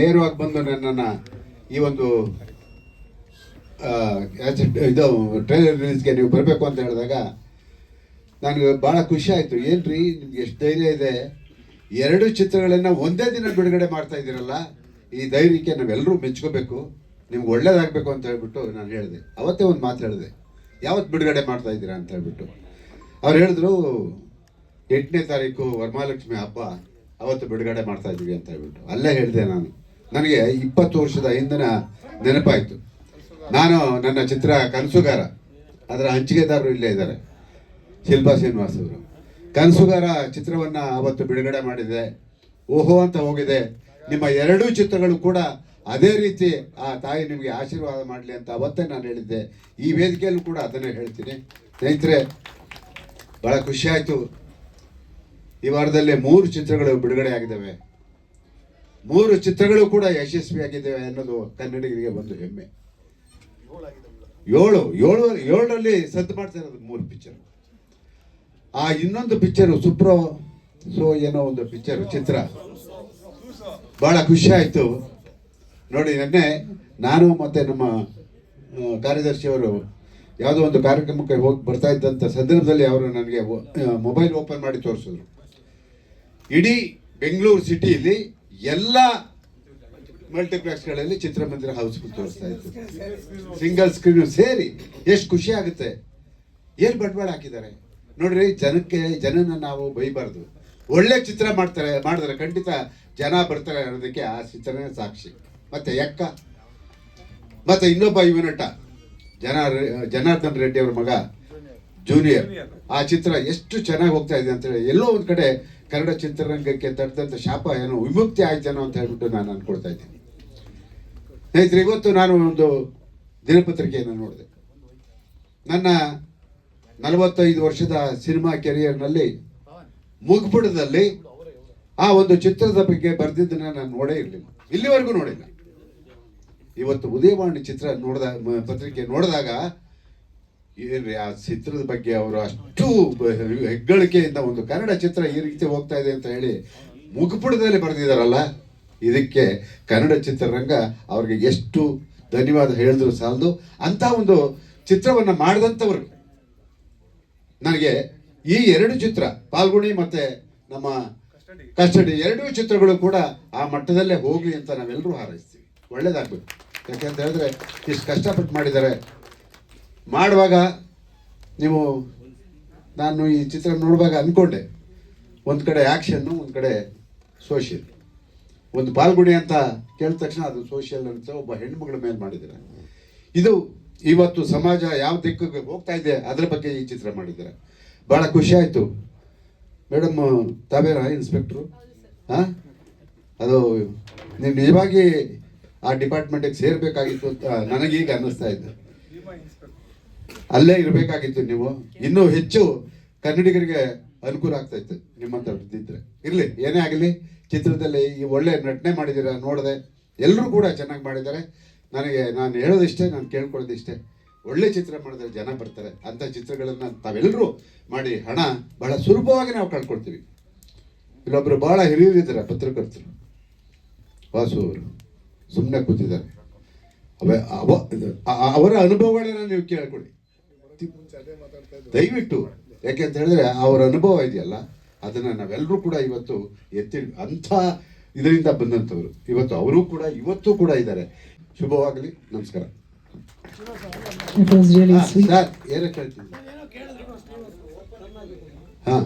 ನೇರವಾಗಿ ಬಂದು ನನ್ನನ್ನು ಈ ಒಂದು ಇದು ಟ್ರೈಲರ್ ರಿಲೀಸ್ಗೆ ನೀವು ಬರಬೇಕು ಅಂತ ಹೇಳಿದಾಗ ನನಗೆ ಭಾಳ ಖುಷಿ ಆಯಿತು. ಏನ್ರಿ, ನಿಮ್ಗೆ ಎಷ್ಟು ಧೈರ್ಯ ಇದೆ? ಎರಡು ಚಿತ್ರಗಳನ್ನು ಒಂದೇ ದಿನ ಬಿಡುಗಡೆ ಮಾಡ್ತಾ ಇದ್ದೀರಲ್ಲ, ಈ ಧೈರ್ಯಕ್ಕೆ ನಾವೆಲ್ಲರೂ ಮೆಚ್ಕೋಬೇಕು. ನಿಮ್ಗೆ ಒಳ್ಳೇದಾಗಬೇಕು ಅಂತ ಹೇಳ್ಬಿಟ್ಟು ನಾನು ಹೇಳಿದೆ. ಅವತ್ತೇ ಒಂದು ಮಾತು ಹೇಳಿದೆ. ಯಾವತ್ತು ಬಿಡುಗಡೆ ಮಾಡ್ತಾ ಇದ್ದೀರಾ ಅಂತ ಹೇಳ್ಬಿಟ್ಟು. ಅವ್ರು ಹೇಳಿದ್ರು, ಎಂಟನೇ ತಾರೀಕು ವರಮಹಾಲಕ್ಷ್ಮಿ ಹಬ್ಬ, ಅವತ್ತು ಬಿಡುಗಡೆ ಮಾಡ್ತಾ ಇದ್ದೀವಿ ಅಂತ ಹೇಳ್ಬಿಟ್ಟು. ಅಲ್ಲೇ ಹೇಳಿದೆ ನಾನು. ನನಗೆ ಇಪ್ಪತ್ತು ವರ್ಷದ ಹಿಂದಿನ ನೆನಪಾಯಿತು. ನಾನು ನನ್ನ ಚಿತ್ರ ಕನಸುಗಾರ, ಅದರ ಹಂಚಿಕೆದಾರರು ಇಲ್ಲೇ ಇದ್ದಾರೆ, ಶಿಲ್ಪಾ ಶ್ರೀನಿವಾಸ್ ಅವರು. ಕನಸುಗಾರ ಚಿತ್ರವನ್ನು ಅವತ್ತು ಬಿಡುಗಡೆ ಮಾಡಿದೆ. ಓಹೋ ಅಂತ ಹೋಗಿದೆ. ನಿಮ್ಮ ಎರಡೂ ಚಿತ್ರಗಳು ಕೂಡ ಅದೇ ರೀತಿ ಆ ತಾಯಿ ನಿಮಗೆ ಆಶೀರ್ವಾದ ಮಾಡಲಿ ಅಂತ ಅವತ್ತೇ ನಾನು ಹೇಳಿದ್ದೆ. ಈ ವೇದಿಕೆಯಲ್ಲೂ ಕೂಡ ಅದನ್ನೇ ಹೇಳ್ತೀನಿ. ಸ್ನೇಹಿತರೆ ಭಾಳ ಖುಷಿ ಆಯಿತು. ಈ ವಾರದಲ್ಲಿ ಮೂರು ಚಿತ್ರಗಳು ಬಿಡುಗಡೆ ಆಗಿದ್ದಾವೆ ಮೂರು ಚಿತ್ರಗಳು ಕೂಡ ಯಶಸ್ವಿಯಾಗಿದ್ದಾವೆ ಅನ್ನೋದು ಕನ್ನಡಿಗರಿಗೆ ಒಂದು ಹೆಮ್ಮೆ. ಏಳು ಏಳು, ಏಳರಲ್ಲಿ ಸದ್ದು ಮಾಡ್ತಾ ಇರೋದು ಮೂರು ಪಿಕ್ಚರ್ ಆ ಇನ್ನೊಂದು ಪಿಕ್ಚರು ಸುಪ್ರೋ ಸೊ ಏನೋ ಒಂದು ಪಿಕ್ಚರ್ ಚಿತ್ರ. ಬಹಳ ಖುಷಿ ಆಯಿತು. ನೋಡಿ, ನೆನ್ನೆ ನಾನು ಮತ್ತು ನಮ್ಮ ಕಾರ್ಯದರ್ಶಿಯವರು ಯಾವುದೋ ಒಂದು ಕಾರ್ಯಕ್ರಮಕ್ಕೆ ಹೋಗಿ ಬರ್ತಾ ಇದ್ದಂಥ ಸಂದರ್ಭದಲ್ಲಿ ಅವರು ನನಗೆ ಮೊಬೈಲ್ ಓಪನ್ ಮಾಡಿ ತೋರಿಸಿದ್ರು. ಇಡೀ ಬೆಂಗಳೂರು ಸಿಟಿಯಲ್ಲಿ ಎಲ್ಲ ಮಲ್ಟಿಪ್ಲೆಕ್ಸ್ಗಳಲ್ಲಿ ಚಿತ್ರಮಂದಿರ ಹೌಸ್ಫುಲ್ ತೋರಿಸ್ತಾ ಇತ್ತು. ಸಿಂಗಲ್ ಸ್ಕ್ರೀನ್ ಸೇರಿ ಎಷ್ಟು ಖುಷಿ ಆಗುತ್ತೆ. ಏನು ಬಂಡವಾಳ ಹಾಕಿದ್ದಾರೆ? ನೋಡ್ರಿ, ಜನಕ್ಕೆ, ಜನನ ನಾವು ಬೈಬಾರ್ದು. ಒಳ್ಳೆ ಚಿತ್ರ ಮಾಡ್ತಾರೆ, ಮಾಡಿದ್ರೆ ಖಂಡಿತ ಜನ ಬರ್ತಾರೆ ಅನ್ನೋದಕ್ಕೆ ಆ ಚಿತ್ರನೇ ಸಾಕ್ಷಿ. ಮತ್ತೆ ಯಕ್ಕ ಮತ್ತೆ ಇನ್ನೊಬ್ಬ ಯುವನಟ ಜನ ಜನಾರ್ದನ್ ರೆಡ್ಡಿ ಅವ್ರ ಮಗ. ಜೂನಿಯರ್ ಆ ಚಿತ್ರ ಎಷ್ಟು ಚೆನ್ನಾಗಿ ಹೋಗ್ತಾ ಇದೆ ಅಂತೇಳಿ ಎಲ್ಲೋ ಒಂದು ಕಡೆ ಕನ್ನಡ ಚಿತ್ರರಂಗಕ್ಕೆ ತಟ್ಟದಂತ ಶಾಪ ಏನೋ ವಿಮುಕ್ತಿ ಆಯ್ತೇನೋ ಅಂತ ಹೇಳ್ಬಿಟ್ಟು ನಾನು ಅನ್ಕೊಳ್ತಾ ಇದ್ದೀನಿ. ಸ್ನೇಹಿತರೆ ಇವತ್ತು ನಾನು ಒಂದು ದಿನಪತ್ರಿಕೆಯನ್ನು ನೋಡಿದೆ. ನನ್ನ ನಲವತ್ತೈದು ವರ್ಷದ ಸಿನಿಮಾ ಕೆರಿಯರ್ನಲ್ಲಿ ಮುಗ್ಬುಡದಲ್ಲಿ ಆ ಒಂದು ಚಿತ್ರದ ಬಗ್ಗೆ ಬರೆದಿದ್ದನ್ನ ನಾನು ನೋಡೇ ಇರಲಿಲ್ಲ. ಇಲ್ಲಿವರೆಗೂ ನೋಡಿಲ್ಲ. ಇವತ್ತು ಉದಯವಾಣಿ ಚಿತ್ರ ನೋಡಿದ ಪತ್ರಿಕೆ ನೋಡಿದಾಗ ಏನ್ರಿ, ಆ ಚಿತ್ರದ ಬಗ್ಗೆ ಅವರು ಅಷ್ಟು ಹೆಗ್ಗಳಿಕೆಯಿಂದ ಒಂದು ಕನ್ನಡ ಚಿತ್ರ ಈ ರೀತಿ ಹೋಗ್ತಾ ಇದೆ ಅಂತ ಹೇಳಿ ಮುಗುಪುಡದಲ್ಲಿ ಬರೆದಿದ್ದಾರಲ್ಲ, ಇದಕ್ಕೆ ಕನ್ನಡ ಚಿತ್ರರಂಗ ಅವ್ರಿಗೆ ಎಷ್ಟು ಧನ್ಯವಾದ ಹೇಳಿದ್ರು ಸಾಲದು. ಅಂತ ಒಂದು ಚಿತ್ರವನ್ನ ಮಾಡಿದಂಥವ್ರು. ನನಗೆ ಈ ಎರಡು ಚಿತ್ರ, ಪಾಲ್ಗುಣಿ ಮತ್ತೆ ನಮ್ಮ ಕಸ್ಟಡಿ, ಎರಡೂ ಚಿತ್ರಗಳು ಕೂಡ ಆ ಮಟ್ಟದಲ್ಲೇ ಹೋಗಲಿ ಅಂತ ನಾವೆಲ್ಲರೂ ಹಾರೈಸ್ತೀವಿ. ಒಳ್ಳೇದಾಗ್ಬೇಕು. ಯಾಕೆಂತ ಹೇಳಿದ್ರೆ, ಇಷ್ಟು ಕಷ್ಟಪಟ್ಟು ಮಾಡಿದ್ದಾರೆ ಮಾಡುವಾಗ ನೀವು, ನಾನು ಈ ಚಿತ್ರ ನೋಡುವಾಗ ಅಂದ್ಕೊಂಡೆ ಒಂದು ಕಡೆ ಆ್ಯಕ್ಷನ್ನು ಒಂದು ಕಡೆ ಸೋಷಿಯಲ್ ಒಂದು ಪಾಲ್ಗುಣಿ ಅಂತ ಕೇಳಿದ ತಕ್ಷಣ ಅದು ಸೋಷಿಯಲ್ ಅಂತ ಒಬ್ಬ ಹೆಣ್ಮಗಳ ಮೇಲೆ ಮಾಡಿದ್ದಾರೆ. ಇದು ಇವತ್ತು ಸಮಾಜ ಯಾವ ದಿಕ್ಕಿಗೆ ಹೋಗ್ತಾ ಇದೆ, ಅದರ ಬಗ್ಗೆ ಈ ಚಿತ್ರ ಮಾಡಿದ್ದಾರೆ. ಭಾಳ ಖುಷಿ ಆಯಿತು. ಮೇಡಮ್ ತಾವೇನಾ ಇನ್ಸ್ಪೆಕ್ಟ್ರು ಹಾಂ ಅದು ನೀವು ನಿಜವಾಗಿ ಆ ಡಿಪಾರ್ಟ್ಮೆಂಟಿಗೆ ಸೇರಬೇಕಾಗಿತ್ತು ಅಂತ ನನಗೀಗ ಅನ್ನಿಸ್ತಾ ಇದ್ದು ಅಲ್ಲೇ ಇರಬೇಕಾಗಿತ್ತು ನೀವು. ಇನ್ನೂ ಹೆಚ್ಚು ಕನ್ನಡಿಗರಿಗೆ ಅನುಕೂಲ ಆಗ್ತಾ ಇತ್ತು ಇದ್ದಿದ್ರೆ ಇರಲಿ, ಏನೇ ಆಗಲಿ, ಚಿತ್ರದಲ್ಲಿ ಈ ಒಳ್ಳೆ ನಟನೆ ಮಾಡಿದ್ದೀರಾ ನೋಡಿದೆ ಎಲ್ಲರೂ ಕೂಡ ಚೆನ್ನಾಗಿ ಮಾಡಿದ್ದಾರೆ. ನನಗೆ ನಾನು ಹೇಳೋದಿಷ್ಟೇ, ನಾನು ಕೇಳ್ಕೊಳ್ಳೋದಿಷ್ಟೇ. ಒಳ್ಳೆ ಚಿತ್ರ ಮಾಡಿದ್ರೆ ಜನ ಬರ್ತಾರೆ. ಅಂಥ ಚಿತ್ರಗಳನ್ನು ತಾವೆಲ್ಲರೂ ಮಾಡಿ ಹಣ ಬಹಳ ಸುಲಭವಾಗಿ ನಾವು ಕಳ್ಕೊಳ್ತೀವಿ. ಇಲ್ಲೊಬ್ರು ಬಹಳ ಹಿರಿಯರಿದ್ದಾರೆ, ಪತ್ರಕರ್ತರು. ವಾಸು ಅವರು ಸುಮ್ಮನೆ ಕೂತಿದ್ದಾರೆ. ಅವ, ಅವರ ಅನುಭವಗಳನ್ನ ನೀವು ಕೇಳ್ಕೊಳ್ಳಿ. ದಯವಿಟ್ಟು ಯಾಕೆ ಅಂತ ಹೇಳಿದ್ರೆ ಅವರ ಅನುಭವ ಇದೆಯಲ್ಲ ಅದನ್ನ ನಾವೆಲ್ಲರೂ ಕೂಡ ಇವತ್ತು ಎತ್ತಿ ಅಂಥ ಇದರಿಂದ ಬಂದಂಥವ್ರು. ಇವತ್ತು ಅವರು ಕೂಡ ಇವತ್ತು ಕೂಡ ಇದ್ದಾರೆ. ಶುಭವಾಗಲಿ ನಮಸ್ಕಾರ. It was really ಹಾ,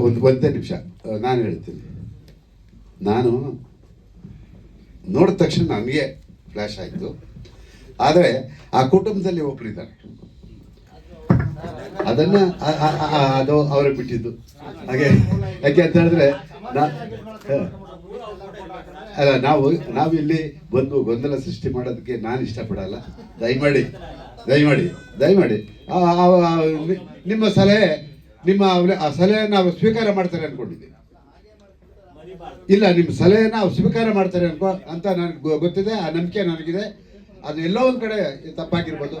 ಒಂದು ಒಂದೇ ನಿಮಿಷ. ನಾನು ಹೇಳ್ತೀನಿ. ನಾನು ನೋಡಿದ ತಕ್ಷಣ ನನಗೆ ಫ್ಲ್ಯಾಶ್ ಆಯಿತು. ಆದರೆ ಆ ಕುಟುಂಬದಲ್ಲಿ ಒಬ್ಬರಿದ್ದಾರೆ ಅದನ್ನ ಅದು ಅವ್ರಿಗೆ ಬಿಟ್ಟಿದ್ದು. ಹಾಗೆ, ಯಾಕೆ ಅಂತ ಹೇಳಿದ್ರೆ ಅಲ್ಲ, ನಾವು ನಾವು ಇಲ್ಲಿ ಬಂದು ಗೊಂದಲ ಸೃಷ್ಟಿ ಮಾಡೋದಕ್ಕೆ ನಾನು ಇಷ್ಟಪಡಲ್ಲ. ದಯಮಾಡಿ ದಯಮಾಡಿ ದಯಮಾಡಿ. ನಿಮ್ಮ ಸಲಹೆ, ನಿಮ್ಮ ಆ ಸಲಹೆ ನಾವು ಸ್ವೀಕಾರ ಮಾಡ್ತಾರೆ ಅನ್ಕೊಂಡಿದ್ದೀನಿ ಇಲ್ಲ ನಿಮ್ಮ ಸಲಹೆನ ಅವ್ರು ಸ್ವೀಕಾರ ಮಾಡ್ತಾರೆ ಅಂತ ನನಗೆ ಗೊತ್ತಿದೆ, ಆ ನಂಬಿಕೆ ನನಗಿದೆ. ಅದು ಎಲ್ಲೋ ಒಂದು ಕಡೆ ತಪ್ಪಾಗಿರ್ಬೋದು.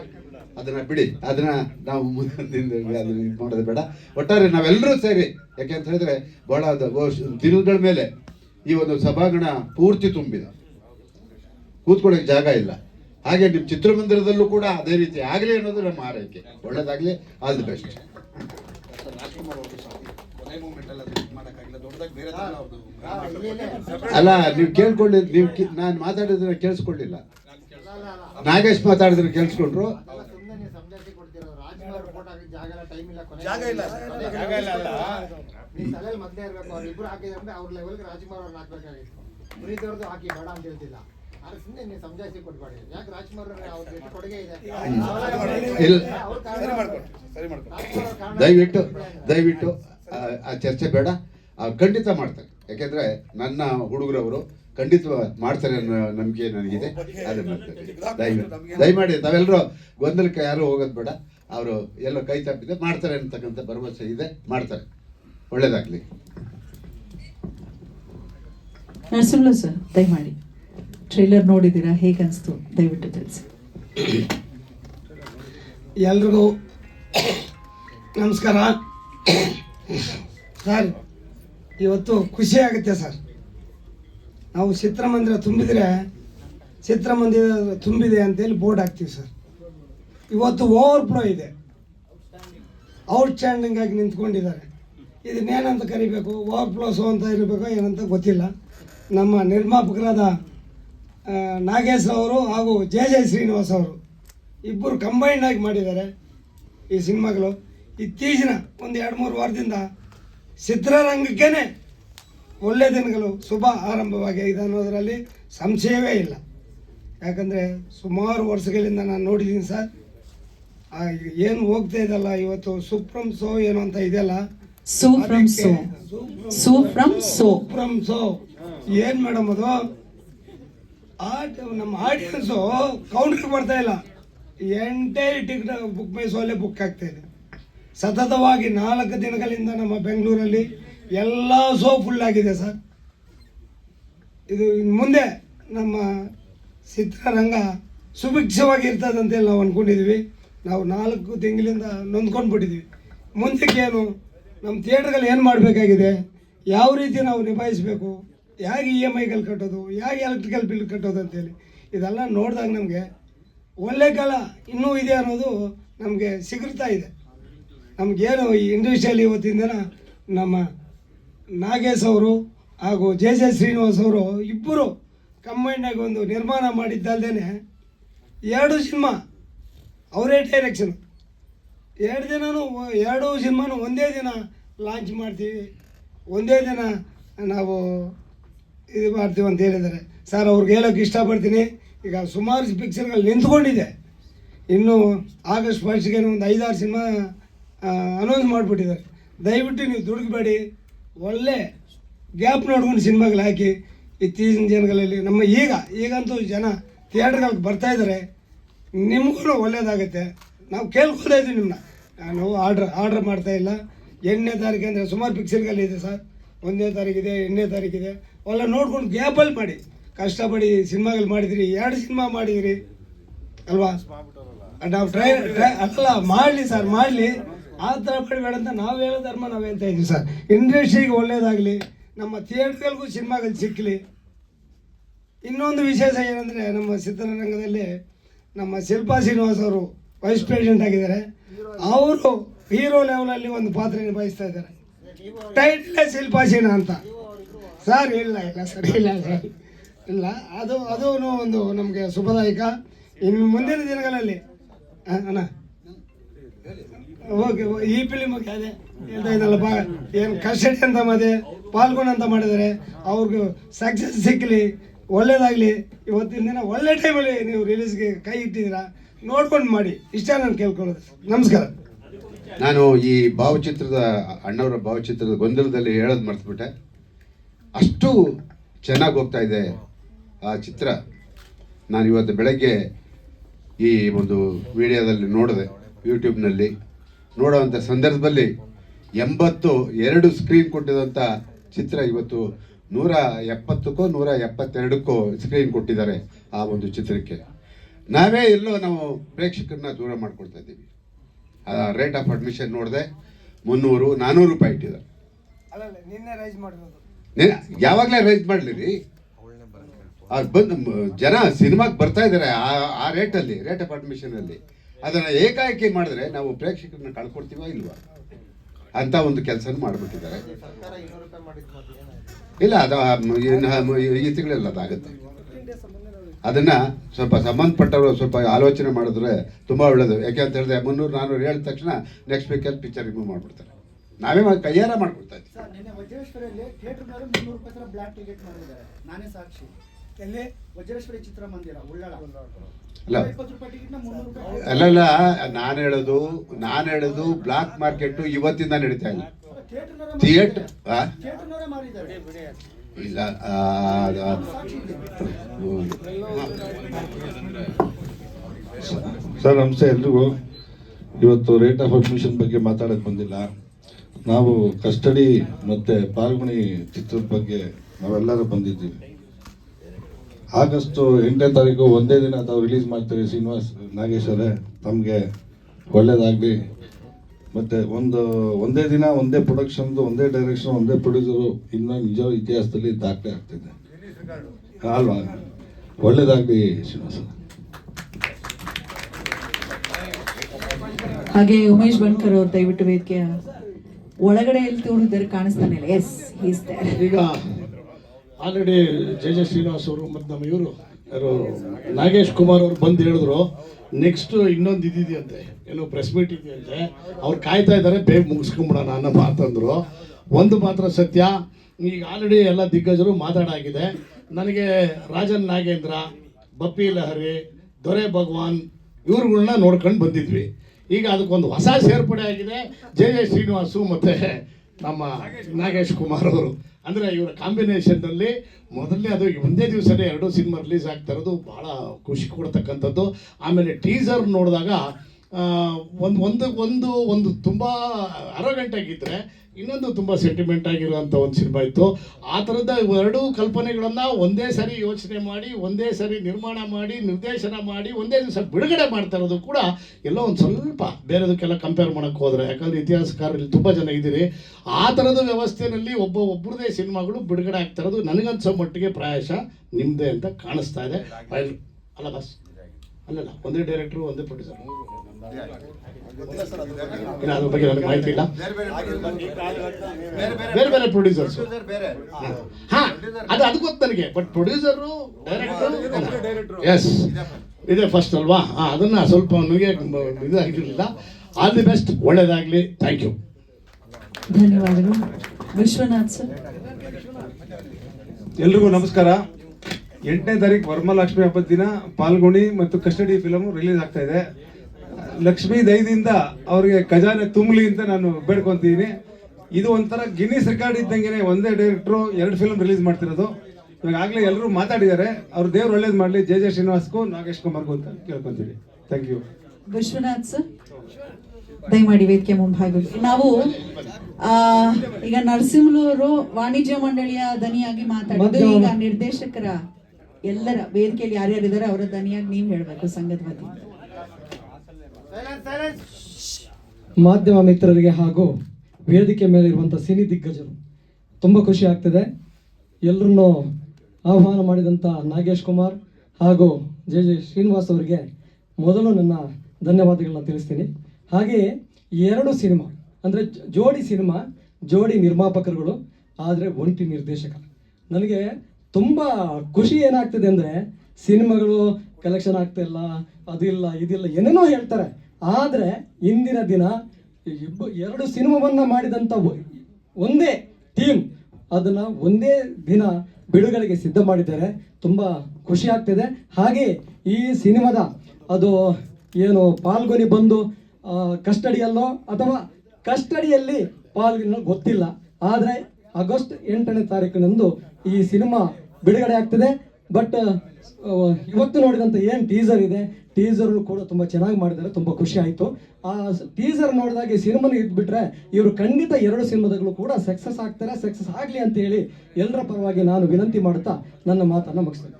ಅದನ್ನ ಬಿಡಿ, ಅದನ್ನ ನಾವು ಮುಂದಿನ ಅದನ್ನ ಇದು ಮಾಡೋದು ಬೇಡ. ಒಟ್ಟಾರೆ ನಾವೆಲ್ಲರೂ ಸೇರಿ, ಯಾಕೆ ಅಂತ ಹೇಳಿದ್ರೆ, ಬಹಳ ದಿನಗಳ ಮೇಲೆ ಈ ಒಂದು ಸಭಾಂಗಣ ಪೂರ್ತಿ ತುಂಬಿದ. ಕೂತ್ಕೊಳ್ಳೋಕೆ ಜಾಗ ಇಲ್ಲ. ಹಾಗೆ ನಿಮ್ಮ ಚಿತ್ರಮಂದಿರದಲ್ಲೂ ಕೂಡ ಅದೇ ರೀತಿ ಆಗಲಿ ಅನ್ನೋದು ನಮ್ಮ ಆರೈಕೆ ಒಳ್ಳೇದಾಗಲಿ, ಆಲ್ ದಿ ಬೆಸ್ಟ್. ಅಲ್ಲ ನೀವು ಕೇಳ್ಕೊಳ್ಳಿ ನೀವು ನಾನು ಮಾತಾಡಿದ್ರೆ ಕೇಳಿಸ್ಕೊಳ್ಳಿಲ್ಲ. ನಾಗೇಶ್ ಮಾತಾಡಿದ್ರೆ ಕೇಳಿಸ್ಕೊಂಡ್ರು. ಜಾಗ ಇಲ್ಲ, ಜಾಗ ಇಲ್ಲ, ಕೊನೆ ಜಾಗ ಇಲ್ಲ. ಅಲ್ಲ. ನೀವು ತಲೆಯಲ್ಲಿ ಮೊದ್ಲೇ ಇರ್ಬೇಕು ಅವ್ರು ಇಬ್ರು ಹಾಕಿದ್ರೆ ಅಂದ್ರೆ ಅವ್ರ ಲೆವೆಲ್ಗೆ ರಾಜ್ಕುಮಾರ್ ಅವ್ರನ್ನ ಹಾಕ್ಬೇಕಾಗಿತ್ತು ಪ್ರೀತಿಯವ್ರದ್ದು ಹಾಕಿ ಬೇಡ ಅಂತ ಹೇಳ್ತಿಲ್ಲ ದಯವಿಟ್ಟು ದಯವಿಟ್ಟು ಆ, ಚರ್ಚೆ ಬೇಡ. ಖಂಡಿತ ಮಾಡ್ತಾರೆ. ಯಾಕೆಂದ್ರೆ ನನ್ನ ಹುಡುಗರವರು ಖಂಡಿತ ಮಾಡ್ತಾರೆ ಅನ್ನೋ ನಂಬಿಕೆ ನನಗಿದೆ. ಅದೇ ಮಾಡ್ತಾರೆ ದಯವಿಟ್ಟು ದಯಮಾಡಿ ತಾವೆಲ್ಲರೂ ಗೊಂದಲಕ್ಕೆ ಯಾರು ಹೋಗೋದು ಬೇಡ. ಅವರು ಎಲ್ಲ ಕೈ ತಪ್ಪಿದೆ ಮಾಡ್ತಾರೆ ಅಂತಕ್ಕಂಥ ಭರವಸೆ ಇದೆ ಮಾಡ್ತಾರೆ. ಒಳ್ಳೇದಾಗ್ಲಿ. ನರಸಿಂಹ ಸರ್ ದಯಮಾಡಿ. ಟ್ರೈಲರ್ ನೋಡಿದ್ದೀರಾ? ಹೇಗೆ ಅನಿಸ್ತು? ದಯವಿಟ್ಟು ತಿಳಿಸಿ. ಎಲ್ರಿಗೂ ನಮಸ್ಕಾರ. ಸರ್ ಇವತ್ತು ಖುಷಿ ಆಗುತ್ತೆ ಸರ್. ನಾವು ಚಿತ್ರಮಂದಿರ ತುಂಬಿದರೆ ಚಿತ್ರಮಂದಿರ ತುಂಬಿದೆ ಅಂತೇಳಿ ಬೋರ್ಡ್ ಹಾಕ್ತೀವಿ ಸರ್. ಇವತ್ತು ಓವರ್ ಫ್ಲೋ ಇದೆ. ಔಟ್ಸ್ಟ್ಯಾಂಡಿಂಗ್ ಆಗಿ ನಿಂತ್ಕೊಂಡಿದ್ದಾರೆ. ಇದನ್ನೇನಂತ ಕರಿಬೇಕು? ಓವರ್ ಫ್ಲೋ ಸೋ ಅಂತ ಇರಬೇಕು ಏನಂತ ಗೊತ್ತಿಲ್ಲ. ನಮ್ಮ ನಿರ್ಮಾಪಕರಾದ ನಾಗೇಶ್ ಅವರು ಹಾಗೂ ಜೆ ಜೆ ಶ್ರೀನಿವಾಸ್ ಅವರು ಇಬ್ಬರು ಕಂಬೈಂಡ್ ಆಗಿ ಮಾಡಿದ್ದಾರೆ ಈ ಸಿನಿಮಾಗಳು. ಇತ್ತೀಚಿನ ಒಂದು ಎರಡು ಮೂರು ವಾರದಿಂದ ಚಿತ್ರರಂಗಕ್ಕೇ ಒಳ್ಳೆ ದಿನಗಳು ಶುಭ ಆರಂಭವಾಗಿದೆ ಅನ್ನೋದರಲ್ಲಿ ಸಂಶಯವೇ ಇಲ್ಲ. ಯಾಕಂದರೆ ಸುಮಾರು ವರ್ಷಗಳಿಂದ ನಾನು ನೋಡಿದ್ದೀನಿ ಸರ್. ಏನು ಹೋಗ್ತಾ ಇದಲ್ಲ ಇವತ್ತು? ಸುಪ್ರಂ ಸೋ ಏನು ಅಂತ ಇದೆಯಲ್ಲ? So. From so. So so. Supreme so. ಏನು ಮೇಡಮ್ ಅದು? ನಮ್ಮ ಆಡಿಯನ್ಸು ಕೌಂಟ್ರಿಗೆ ಬರ್ತಾ ಇಲ್ಲ. ಎಂಟೈರ್ ಟಿಕೆಟ್ ಬುಕ್ ಮೈ ಸೋಲೆ ಬುಕ್ ಆಗ್ತಾ ಇದೆ. ಸತತವಾಗಿ ನಾಲ್ಕು ದಿನಗಳಿಂದ ನಮ್ಮ ಬೆಂಗಳೂರಲ್ಲಿ ಎಲ್ಲ ಸೋ ಫುಲ್ ಆಗಿದೆ ಸರ್. ಇದು ಇನ್ನು ಮುಂದೆ ನಮ್ಮ ಚಿತ್ರರಂಗ ಸುಭಿಕ್ಷವಾಗಿ ಇರ್ತದಂತೇಳಿ ನಾವು ಅಂದ್ಕೊಂಡಿದ್ವಿ ನಾವು ನಾಲ್ಕು ತಿಂಗಳಿಂದ ನೊಂದ್ಕೊಂಡು ಬಿಟ್ಟಿದ್ವಿ ಮುಂದಕ್ಕೇನು ನಮ್ಮ ಥಿಯೇಟ್ರ್ಗಳು ಏನು ಮಾಡಬೇಕಾಗಿದೆ? ಯಾವ ರೀತಿ ನಾವು ನಿಭಾಯಿಸಬೇಕು? ಹೇಗೆ ಇ ಎಂ ಐಗಳು ಕಟ್ಟೋದು? ಹೇಗೆ ಎಲೆಕ್ಟ್ರಿಕಲ್ ಬಿಲ್ ಕಟ್ಟೋದು ಅಂತೇಳಿ. ಇದೆಲ್ಲ ನೋಡಿದಾಗ ನಮಗೆ ಒಳ್ಳೆ ಕಾಲ ಇನ್ನೂ ಇದೆ ಅನ್ನೋದು ನಮಗೆ ಸಿಗುತ್ತಾ ಇದೆ. ನಮಗೇನು ಈ ಇಂಡಸ್ಟ್ರಿಯಲ್ಲಿ ಇವತ್ತಿನ ದಿನ ನಮ್ಮ ನಾಗೇಶ್ ಅವರು ಹಾಗೂ ಜೆ ಜೆ ಶ್ರೀನಿವಾಸ್ ಅವರು ಇಬ್ಬರು ಕಂಬೈಂಡಾಗಿ ಒಂದು ನಿರ್ಮಾಣ ಮಾಡಿದ್ದಲ್ದೇ ಎರಡು ಸಿನಿಮಾ, ಅವರೇ ಡೈರೆಕ್ಷನ್ ಎರಡು ದಿನವೂ ಎರಡು ಸಿನಿಮಾನು ಒಂದೇ ದಿನ ಲಾಂಚ್ ಮಾಡ್ತೀವಿ. ಒಂದೇ ದಿನ ನಾವು ಇದು ಮಾಡ್ತೀವಿ ಅಂತ ಹೇಳಿದ್ದಾರೆ. ಸರ್ ಅವ್ರಿಗೆ ಹೇಳೋಕ್ಕೆ ಇಷ್ಟಪಡ್ತೀನಿ. ಈಗ ಸುಮಾರು ಪಿಕ್ಚರ್ಗಳು ನಿಂತ್ಕೊಂಡಿದೆ. ಇನ್ನು ಆಗಸ್ಟ್ ಫಸ್ಟ್ಗೆ ಒಂದು ಐದಾರು ಸಿನಿಮಾ ಅನೌನ್ಸ್ ಮಾಡಿಬಿಟ್ಟಿದ್ದಾರೆ. ದಯವಿಟ್ಟು ನೀವು ದುಡುಕಬೇಡಿ. ಒಳ್ಳೆ ಗ್ಯಾಪ್ ನೋಡ್ಕೊಂಡು ಸಿನಿಮಾಗಳು ಹಾಕಿ ಇತ್ತೀಚಿನ ದಿನಗಳಲ್ಲಿ ನಮ್ಮ ಈಗ ಈಗಂತೂ ಜನ ಥಿಯೇಟ್ರ್ಗಳಿಗೆ ಬರ್ತಾ ಇದ್ದಾರೆ. ನಿಮಗೂ ಒಳ್ಳೇದಾಗುತ್ತೆ. ನಾವು ಕೇಳ್ಕೊಳ್ತಾ ಇದ್ದೀವಿ ನಿಮ್ಮನ್ನ ನಾನು ಆರ್ಡ್ರ್ ಆರ್ಡ್ರ್ ಮಾಡ್ತಾ ಇಲ್ಲ. ಎಂಟನೇ ತಾರೀಕು ಅಂದರೆ ಸುಮಾರು ಪಿಕ್ಚರ್ಗಳಿದೆ ಸರ್. ಒಂದನೇ ತಾರೀಕಿದೆ ಎಂಟನೇ ತಾರೀಕಿದೆ ಅವೆಲ್ಲ ನೋಡ್ಕೊಂಡು ಗ್ಯಾಪಲ್ಲಿ ಮಾಡಿ. ಕಷ್ಟಪಡಿ ಸಿನಿಮಾಗಳು ಮಾಡಿದಿರಿ ಎರಡು ಸಿನಿಮಾ ಮಾಡಿದಿರಿ. ಅಲ್ವಾ? ನಾವು ಟ್ರೈ ಟ್ರೈ ಅಲ್ಲ ಮಾಡಲಿ ಸರ್ ಮಾಡಲಿ. ಆ ಥರ ಮಾಡಬೇಡ ಅಂತ ನಾವು ಹೇಳೋ ಧರ್ಮ ನಾವು ಹೇಳ್ತಾ ಇದ್ದೀವಿ ಸರ್. ಇಂಡಸ್ಟ್ರಿಗೆ ಒಳ್ಳೇದಾಗಲಿ, ನಮ್ಮ ಥಿಯೇಟ್ರ್ಗಳಿಗೂ ಸಿನಿಮಾಗಳು ಸಿಕ್ಕಲಿ ಇನ್ನೊಂದು ವಿಶೇಷ ಏನಂದರೆ ನಮ್ಮ ಚಿತ್ರರಂಗದಲ್ಲಿ ನಮ್ಮ ಶಿಲ್ಪಾ ಶ್ರೀನಿವಾಸ್ ಅವರು ವೈಸ್ ಪ್ರೆಸಿಡೆಂಟ್ ಆಗಿದ್ದಾರೆ. ಅವರು ಹೀರೋ ಲೆವೆಲಲ್ಲಿ ಒಂದು ಪಾತ್ರ ನಿಭಾಯಿಸ್ತಾ ಇದ್ದಾರೆ. ಟೈಟ್ಲೇ ಶಿಲ್ಪಾ ಶ್ರೀನಾ ಅಂತ. ಸರ್ ಇಲ್ಲ ಇಲ್ಲ ಸರ್ ಇಲ್ಲ ಇಲ್ಲ, ಅದು ಅದು ಒಂದು ನಮಗೆ ಶುಭದಾಯಕ. ಇನ್ನು ಮುಂದಿನ ದಿನಗಳಲ್ಲಿ ಅಣ್ಣ. ಓಕೆ ಈ ಫಿಲಿಮ್ ಅದೇ. ಹೇಳ್ತಾ ಇದ್ದಲ್ಲಪ್ಪ ಏನು ಕಸ್ಟಡಿ ಅಂತ ಮಾದೆ ಪಾಲ್ಗೊಂಡು ಅಂತ ಮಾಡಿದರೆ ಅವ್ರಿಗೂ ಸಕ್ಸಸ್ ಸಿಕ್ಕಲಿ ಒಳ್ಳೇದಾಗಲಿ. ಇವತ್ತಿನ ದಿನ ಒಳ್ಳೆ ಟೈಮಲ್ಲಿ ನೀವು ರಿಲೀಸ್ಗೆ ಕೈ ಇಟ್ಟಿದ್ದೀರಾ. ನೋಡ್ಕೊಂಡು ಮಾಡಿ. ಇಷ್ಟ ನಾನು ಕೇಳ್ಕೊಳ್ಳೋದು. ನಮಸ್ಕಾರ. ನಾನು ಈ ಭಾವಚಿತ್ರದ, ಅಣ್ಣವರ ಭಾವಚಿತ್ರದ ಗೊಂದಲದಲ್ಲಿ ಹೇಳೋದು ಮರ್ತ್ಬಿಟ್ಟೆ. ಅಷ್ಟು ಚೆನ್ನಾಗಿ ಹೋಗ್ತಾ ಇದೆ ಆ ಚಿತ್ರ. ನಾನು ಇವತ್ತು ಬೆಳಗ್ಗೆ ಈ ಒಂದು ವಿಡಿಯೋದಲ್ಲಿ ನೋಡಿದೆ ಯೂಟ್ಯೂಬ್ನಲ್ಲಿ ನೋಡೋವಂಥ ಸಂದರ್ಭದಲ್ಲಿ ಎಂಬತ್ತು ಎರಡು ಸ್ಕ್ರೀನ್ ಕೊಟ್ಟಿದಂಥ ಚಿತ್ರ ಇವತ್ತು ನೂರ ಎಪ್ಪತ್ತಕ್ಕೋ ನೂರ ಎಪ್ಪತ್ತೆರಡಕ್ಕೋ ಸ್ಕ್ರೀನ್ ಕೊಟ್ಟಿದ್ದಾರೆ ಆ ಒಂದು ಚಿತ್ರಕ್ಕೆ. ನಾವೇ ಎಲ್ಲೋ ನಾವು ಪ್ರೇಕ್ಷಕರನ್ನ ದೂರ ಮಾಡ್ಕೊಳ್ತಾ ಇದ್ದೀವಿ. ಆ ರೇಟ್ ಆಫ್ ಅಡ್ಮಿಷನ್ ನೋಡಿದೆ ಮುನ್ನೂರು ನಾನ್ನೂರು ರೂಪಾಯಿ ಇಟ್ಟಿದ್ದಾರೆ. ಯಾವಾಗಲೇ ರೈಸ್ ಮಾಡಲಿರಿ? ಬಂದು ಜನ ಸಿನಿಮಾಗೆ ಬರ್ತಾ ಇದ್ದಾರೆ ಆ ಆ ರೇಟಲ್ಲಿ ರೇಟ್ ಆಫ್ ಅಡ್ಮಿಷನಲ್ಲಿ ಅದನ್ನು ಏಕಾಏಕಿ ಮಾಡಿದ್ರೆ ನಾವು ಪ್ರೇಕ್ಷಕರನ್ನ ಕಳ್ಕೊಡ್ತೀವೋ ಇಲ್ವಾ? ಅಂತ ಒಂದು ಕೆಲಸ ಮಾಡಿಬಿಟ್ಟಿದ್ದಾರೆ. ಇಲ್ಲ, ಅದು ಈ ತಿಂಗಳೆಲ್ಲ ಅದಾಗುತ್ತೆ. ಅದನ್ನ ಸ್ವಲ್ಪ ಸಂಬಂಧಪಟ್ಟವರು ಸ್ವಲ್ಪ ಆಲೋಚನೆ ಮಾಡಿದ್ರೆ ತುಂಬಾ ಒಳ್ಳೇದು. ಯಾಕೆ ಅಂತ ಹೇಳಿದ್ರೆ ಮುನ್ನೂರು ನಾನ್ನೂರು ಹೇಳಿದ ತಕ್ಷಣ ನೆಕ್ಸ್ಟ್ ವೀಕಲ್ಲಿ ಪಿಕ್ಚರ್ ರಿಮೂವ್ ಮಾಡ್ಬಿಡ್ತಾರೆ. ನಾವೇ ಕೈಯಾರ ಮಾಡ್ಕೊಡ್ತಾ ಇದ್ದೀವಿ. ಎಲ್ಲಿ ವಜ್ರೇಶ್ವರಿ ಚಿತ್ರಮಂದಿರ ಉಳ್ಳಾಳ ಅಲ್ಲ ಅಲ್ಲಲ್ಲ ನಾನು ಹೇಳೋದು ನಾನು ಹೇಳೋದು ಬ್ಲಾಕ್ ಮಾರ್ಕೆಟ್ ಇವತ್ತಿಂದ ನಡೀತಾ ಇಲ್ಲ. ಥಿಯೇಟರ್ ಇಲ್ಲ. ಸರ್ ನಮಸ್ತೆ ಎಲ್ರಿಗೂ. ಇವತ್ತು ರೇಟ್ ಆಫ್ ಅಡ್ಮಿಷನ್ ಬಗ್ಗೆ ಮಾತಾಡಕ್ಕೆ ಬಂದಿಲ್ಲ. ನಾವು ಕಸ್ಟಡಿ ಮತ್ತು ಪಾಲ್ಗುಣಿ ಚಿತ್ರದ ಬಗ್ಗೆ ನಾವೆಲ್ಲರೂ ಬಂದಿದ್ದೀವಿ. ಆಗಸ್ಟ್ ಎಂಟನೇ ತಾರೀಕು ಒಂದೇ ದಿನ ತಾವು ರಿಲೀಸ್ ಮಾಡ್ತೀವಿ ಶ್ರೀನಿವಾಸ್ ನಾಗೇಶ್ವರೇ ತಮಗೆ ಒಳ್ಳೇದಾಗಲಿ. ಮತ್ತು ಒಂದು ಒಂದೇ ದಿನ ಒಂದೇ ಪ್ರೊಡಕ್ಷನ್ದು ಒಂದೇ ಡೈರೆಕ್ಷನ್ ಒಂದೇ ಪ್ರೊಡ್ಯೂಸರು ಇನ್ನೂ ನಿಜ ಇತಿಹಾಸದಲ್ಲಿ ದಾಖಲೆ ಆಗ್ತಿದೆ. ಅಲ್ವಾ? ಒಳ್ಳೇದಾಗಲಿ ಶ್ರೀನಿವಾಸ ಹಾಗೆ ಉಮೇಶ್ ಬಣ್ಕರ್ ಅವರು ದಯವಿಟ್ಟು ವೇದಿಕೆಯ ಒಳಗಡೆ ಎಲ್ಲಿ ತೋರಿದ್ದಾರೆ ಕಾಣಿಸ್ತಾನೆ ಎಸ್ ಈಗ ಆಲ್ರೆಡಿ ಜೆ ಜೆ ಶ್ರೀನಿವಾಸ್ ಅವರು ಮತ್ತು ನಮ್ಮ ಇವರು ಯಾರು, ನಾಗೇಶ್ ಕುಮಾರ್ ಅವರು ಬಂದು ಹೇಳಿದ್ರು, ನೆಕ್ಸ್ಟ್ ಇನ್ನೊಂದು ಇದಿದೆಯಂತೆ, ಏನೋ ಪ್ರೆಸ್ ಮೀಟ್ ಇದೆಯಂತೆ, ಅವ್ರು ಕಾಯ್ತಾ ಇದ್ದಾರೆ, ಬೇಗ ಮುಗಿಸ್ಕೊಂಬಿಡೋಣ ಅನ್ನೋ ಮಾತಂದರು ಒಂದು ಮಾತ್ರ ಸತ್ಯ, ಈಗ ಆಲ್ರೆಡಿ ಎಲ್ಲ ದಿಗ್ಗಜರು ಮಾತಾಡಾಗಿದೆ. ನನಗೆ ರಾಜನ್ ನಾಗೇಂದ್ರ, ಬಪ್ಪಿ ಲಹರಿ, ದೊರೆ ಭಗವಾನ್ ಇವ್ರುಗಳನ್ನ ನೋಡ್ಕೊಂಡು ಬಂದಿದ್ವಿ. ಈಗ ಅದಕ್ಕೊಂದು ಹೊಸ ಸೇರ್ಪಡೆ ಆಗಿದೆ, ಜೆ ಜೆ ಶ್ರೀನಿವಾಸು ಮತ್ತು ನಮ್ಮ ನಾಗೇಶ್ ಕುಮಾರ್ ಅವರು. ಅಂದರೆ ಇವರ ಕಾಂಬಿನೇಷನ್ನಲ್ಲಿ ಮೊದಲನೇ ಅದು ಒಂದೇ ದಿವಸನೇ ಎರಡು ಸಿನಿಮಾ ರಿಲೀಸ್ ಆಗ್ತಾ ಇರೋದು ಭಾಳ ಖುಷಿ ಕೊಡ್ತಕ್ಕಂಥದ್ದು. ಆಮೇಲೆ ಟೀಸರ್ ನೋಡಿದಾಗ ಒಂದು ಒಂದು ಒಂದು ಒಂದು ತುಂಬ ಅರಗಂಟೆ ಆಗಿದ್ದರೆ ಇನ್ನೊಂದು ತುಂಬ ಸೆಂಟಿಮೆಂಟ್ ಆಗಿರುವಂಥ ಒಂದು ಸಿನಿಮಾ ಇತ್ತು. ಆ ಥರದ ಎರಡೂ ಕಲ್ಪನೆಗಳನ್ನು ಒಂದೇ ಸರಿ ಯೋಚನೆ ಮಾಡಿ ಒಂದೇ ಸರಿ ನಿರ್ಮಾಣ ಮಾಡಿ ನಿರ್ದೇಶನ ಮಾಡಿ ಒಂದೇ ದಿವಸ ಬಿಡುಗಡೆ ಮಾಡ್ತಾ ಇರೋದು ಕೂಡ ಎಲ್ಲೋ ಒಂದು ಸ್ವಲ್ಪ ಬೇರೆದಕ್ಕೆಲ್ಲ ಕಂಪೇರ್ ಮಾಡೋಕ್ಕೆ ಹೋದರೆ. ಯಾಕಂದರೆ ಇತಿಹಾಸಕಾರರಲ್ಲಿ ತುಂಬ ಜನ ಇದ್ದೀರಿ. ಆ ಥರದ ವ್ಯವಸ್ಥೆಯಲ್ಲಿ ಒಬ್ಬ ಒಬ್ಬರದೇ ಸಿನಿಮಾಗಳು ಬಿಡುಗಡೆ ಆಗ್ತಾ ಇರೋದು ನನಗನ್ಸೋ ಮಟ್ಟಿಗೆ ಪ್ರಾಯಶಃ ನಿಮ್ಮದೇ ಅಂತ ಕಾಣಿಸ್ತಾ ಇದೆ. ಅಲ್ಲ ಬಸ್ ಅಲ್ಲಲ್ಲ ಒಂದೇ ಡೈರೆಕ್ಟ್ರು ಒಂದೇ ಪ್ರೊಡ್ಯೂಸರ್ ಅದ್ರ ಬಗ್ಗೆ ನನಗೆ ಮಾಹಿತಿ ಇಲ್ಲ ಬೇರೆ ಬೇರೆ ಪ್ರೊಡ್ಯೂಸರ್ಸ್ ಹಾ ಅದು ಅದು ಗೊತ್ತು ನನಗೆ ಬಟ್ ಪ್ರೊಡ್ಯೂಸರು ಡೈರೆಕ್ಟರ್ ಎಸ್ ಇದೆ ಫಸ್ಟ್ ಅಲ್ವಾ ಹಾ ಅದನ್ನ ಸ್ವಲ್ಪ ನನಗೆ ಇದಾಗಿರಲಿಲ್ಲ ಆಲ್ ದಿ ಬೆಸ್ಟ್ ಒಳ್ಳೇದಾಗ್ಲಿ ಥ್ಯಾಂಕ್ ಯು ಧನ್ಯವಾದಗಳು ವಿಶ್ವನಾಥ್ ಸರ್ ಎಲ್ರಿಗೂ ನಮಸ್ಕಾರ. ಎಂಟನೇ ತಾರೀಕು ವರಮಹಾಲಕ್ಷ್ಮಿ ಹಬ್ಬದ ದಿನ ಪಾಲ್ಗೊಣಿ ಮತ್ತು ಕಸ್ಟಡಿ ಫಿಲಮ್ ರಿಲೀಸ್ ಆಗ್ತಾ ಇದೆ. ಲಕ್ಷ್ಮೀ ದಯದಿಂದ ಅವ್ರಿಗೆ ಖಜಾನೆ ತುಂಬಲಿ ಅಂತ ನಾನು ಬೇಡ್ಕೊಂತೀನಿ. ಇದು ಒಂಥರ ಗಿನ್ನಿಸ್ ರೆಕಾರ್ಡ್ ಇದ್ದಂಗೆ ಒಂದೇ ಡೈರೆಕ್ಟ್ರು ಎರಡು ಫಿಲ್ಮ್ ರಿಲೀಸ್ ಮಾಡ್ತಿರೋದು. ಇವಾಗ ಆಗಲೇ ಎಲ್ಲರೂ ಮಾತಾಡಿದ್ದಾರೆ. ಅವ್ರ ದೇವ್ರು ಒಳ್ಳೇದು ಮಾಡಲಿ. ಜೆ ಜೆ ಶ್ರೀನಿವಾಸ್ಗೂ ನಾಗೇಶ್ ಕುಮಾರ್ಗೂ ಅಂತ ಕೇಳ್ಕೊಂತೀನಿ ಥ್ಯಾಂಕ್ ಯು ವಿಶ್ವನಾಥ್ ಸರ್ ದಯಮಾಡಿ ವೇದಿಕೆ ಮುಂಭಾಗದಲ್ಲಿ. ನಾವು ಆ, ಈಗ ನರಸಿಂಹಲೂರು ವಾಣಿಜ್ಯ ಮಂಡಳಿಯ ದನಿಯಾಗಿ ಮಾತಾಡಿದ್ರು ಈಗ ನಿರ್ದೇಶಕರ ಎಲ್ಲರ ವೇದಿಕೆಯಲ್ಲಿ ಯಾರ್ಯಾರಿದ್ದಾರೆ ಅವರ ದನಿಯಾಗಿ ನೀವು ಹೇಳ್ಬೇಕು ಸಂಘದ ಸೈಲೆನ್ಸ್ ಮಾಧ್ಯಮ ಮಿತ್ರರಿಗೆ ಹಾಗೂ ವೇದಿಕೆ ಮೇಲೆ ಇರುವಂಥ ಸಿನಿ ದಿಗ್ಗಜರು, ತುಂಬ ಖುಷಿ ಆಗ್ತಿದೆ. ಎಲ್ಲರನ್ನೂ ಆಹ್ವಾನ ಮಾಡಿದಂಥ ನಾಗೇಶ್ ಕುಮಾರ್ ಹಾಗೂ ಜೆ ಜೆ ಶ್ರೀನಿವಾಸ್ ಅವರಿಗೆ ಮೊದಲು ನನ್ನ ಧನ್ಯವಾದಗಳನ್ನ ತಿಳಿಸ್ತೀನಿ. ಹಾಗೆಯೇ ಎರಡು ಸಿನಿಮಾ, ಅಂದರೆ ಜೋಡಿ ಸಿನಿಮಾ, ಜೋಡಿ ನಿರ್ಮಾಪಕರುಗಳು, ಆದರೆ ಒಂಟಿ ನಿರ್ದೇಶಕ. ನನಗೆ ತುಂಬ ಖುಷಿ ಏನಾಗ್ತಿದೆ ಅಂದರೆ ಸಿನಿಮಾಗಳು ಕಲೆಕ್ಷನ್ ಆಗ್ತಾ ಇಲ್ಲ ಅದಿಲ್ಲ ಇದಿಲ್ಲ ಏನೇನೋ ಹೇಳ್ತಾರೆ. ಆದರೆ ಇಂದಿನ ದಿನ ಎರಡು ಸಿನಿಮಾವನ್ನು ಮಾಡಿದಂಥ ಒಂದೇ ಟೀಮ್ ಅದನ್ನ ಒಂದೇ ದಿನ ಬಿಡುಗಡೆಗೆ ಸಿದ್ಧ ಮಾಡಿದ್ದಾರೆ. ತುಂಬ ಖುಷಿ ಆಗ್ತಿದೆ. ಹಾಗೆ ಈ ಸಿನಿಮಾದ ಅದು ಏನು ಪಾಲ್ಗೊನಿ ಬಂದು ಕಸ್ಟಡಿಯಲ್ಲೋ ಅಥವಾ ಕಸ್ಟಡಿಯಲ್ಲಿ ಪಾಲ್ಗೊನ ಗೊತ್ತಿಲ್ಲ. ಆದರೆ ಆಗಸ್ಟ್ ಎಂಟನೇ ತಾರೀಕಿನಂದು ಈ ಸಿನಿಮಾ ಬಿಡುಗಡೆ ಆಗ್ತಿದೆ. ಬಟ್ ಇವತ್ತು ನೋಡಿದಂಥ ಏನು ಟೀಸರ್ ಇದೆ ಟೀಸರ್ ಕೂಡ ತುಂಬ ಚೆನ್ನಾಗಿ ಮಾಡಿದ್ದಾರೆ, ತುಂಬ ಖುಷಿ ಆಯಿತು. ಆ ಟೀಸರ್ ನೋಡಿದಾಗ ಈ ಸಿನಿಮಾನ ಇದ್ಬಿಟ್ರೆ ಇವರು ಖಂಡಿತ ಎರಡು ಸಿನಿಮಾದಗಳು ಕೂಡ ಸಕ್ಸಸ್ ಆಗ್ತಾರೆ ಸಕ್ಸಸ್ ಆಗಲಿ ಅಂತ ಹೇಳಿ ಎಲ್ಲರ ಪರವಾಗಿ ನಾನು ವಿನಂತಿ ಮಾಡ್ತಾ ನನ್ನ ಮಾತನ್ನು ಮುಗಿಸ್ತೇನೆ.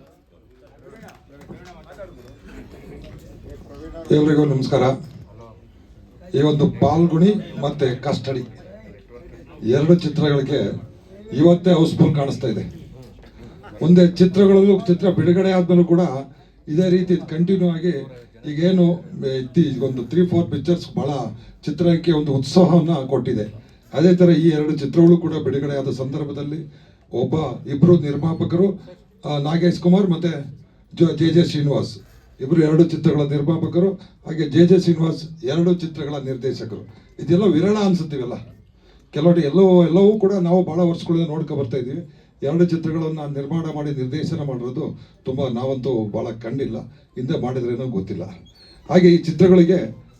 ಎಲ್ರಿಗೂ ನಮಸ್ಕಾರ. ಈ ಒಂದು ಪಾಲ್ಗುಣಿ ಮತ್ತೆ ಕಸ್ಟಡಿ. ಎರಡು ಚಿತ್ರಗಳಿಗೆ ಇವತ್ತೇ ಹೌಸ್ಫುಲ್ ಕಾಣಿಸ್ತಾ ಇದೆ. ಮುಂದೆ ಚಿತ್ರಗಳಲ್ಲೂ ಚಿತ್ರ ಬಿಡುಗಡೆ ಆದ್ಮೇಲೂ ಕೂಡ ಇದೇ ರೀತಿ ಕಂಟಿನ್ಯೂ ಆಗಿ ಈಗೇನು ಒಂದು ತ್ರೀ ಫೋರ್ ಪಿಕ್ಚರ್ಸ್ ಬಹಳ ಚಿತ್ರಕ್ಕೆ ಒಂದು ಉತ್ಸಾಹವನ್ನು ಕೊಟ್ಟಿದೆ. ಅದೇ ಥರ ಈ ಎರಡು ಚಿತ್ರಗಳು ಕೂಡ ಬಿಡುಗಡೆ ಆದ ಸಂದರ್ಭದಲ್ಲಿ ಒಬ್ಬ ಇಬ್ಬರು ನಿರ್ಮಾಪಕರು ನಾಗೇಶ್ ಕುಮಾರ್ ಮತ್ತೆ ಜೊ- ಜೆ ಜೆ ಶ್ರೀನಿವಾಸ್. ಇಬ್ಬರು ಎರಡು ಚಿತ್ರಗಳ ನಿರ್ಮಾಪಕರು, ಹಾಗೆ ಜೆ ಜೆ ಶ್ರೀನಿವಾಸ್ ಎರಡು ಚಿತ್ರಗಳ ನಿರ್ದೇಶಕರು. ಇದೆಲ್ಲ ವಿರಳ ಅನ್ಸುತ್ತೀವಲ್ಲ ಕೆಲವೊಟ್ಟು ಎಲ್ಲವೂ ಎಲ್ಲವೂ ಕೂಡ ನಾವು ಬಹಳ ವರ್ಷಗಳಿಂದ ನೋಡ್ಕೊ ಬರ್ತಾ ಇದ್ದೀವಿ. ಎರಡು ಚಿತ್ರಗಳನ್ನು ನಿರ್ಮಾಣ ಮಾಡಿ ನಿರ್ದೇಶನ ಮಾಡಿರೋದು ತುಂಬ ನಾವಂತೂ ಭಾಳ ಕಂಡಿಲ್ಲ ಹಿಂದೆ ಮಾಡಿದ್ರೇನೋ ಗೊತ್ತಿಲ್ಲ. ಹಾಗೆ ಈ ಚಿತ್ರಗಳಿಗೆ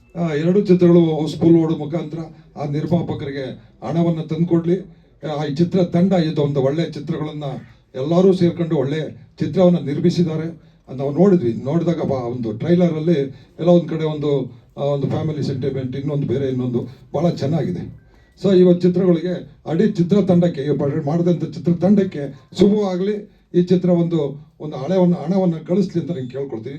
ಎರಡು ಚಿತ್ರಗಳು ಹೌಸ್ಫುಲ್ ಓಡೋ ಮುಖಾಂತರ ಆ ನಿರ್ಮಾಪಕರಿಗೆ ಹಣವನ್ನು ತಂದುಕೊಡ್ಲಿ. ಆ, ಈ ಚಿತ್ರ ತಂಡ, ಇದು ಒಂದು ಒಳ್ಳೆಯ ಚಿತ್ರಗಳನ್ನು ಎಲ್ಲರೂ ಸೇರ್ಕೊಂಡು ಒಳ್ಳೆಯ ಚಿತ್ರವನ್ನು ನಿರ್ಮಿಸಿದ್ದಾರೆ. ನಾವು ನೋಡಿದ್ವಿ. ನೋಡಿದಾಗ ಬಾ, ಒಂದು ಟ್ರೈಲರಲ್ಲಿ ಎಲ್ಲ ಒಂದು ಕಡೆ ಒಂದು ಒಂದು ಫ್ಯಾಮಿಲಿ ಸೆಂಟಿಮೆಂಟ್, ಇನ್ನೊಂದು ಬೇರೆ ಇನ್ನೊಂದು ಭಾಳ ಚೆನ್ನಾಗಿದೆ. ಸೊ ಇವತ್ತು ಚಿತ್ರಗಳಿಗೆ ಅಡಿ ಚಿತ್ರತಂಡಕ್ಕೆ ಈ ಬ- ಚಿತ್ರ ಚಿತ್ರತಂಡಕ್ಕೆ ಶುಭವಾಗಲಿ. ಈ ಚಿತ್ರ ಒಂದು ಒಂದು ಹಣವನ್ನು ಹಣವನ್ನು ಕಳಿಸ್ಲಿ ಅಂತ ನಾನು ಕೇಳ್ಕೊಳ್ತೀನಿ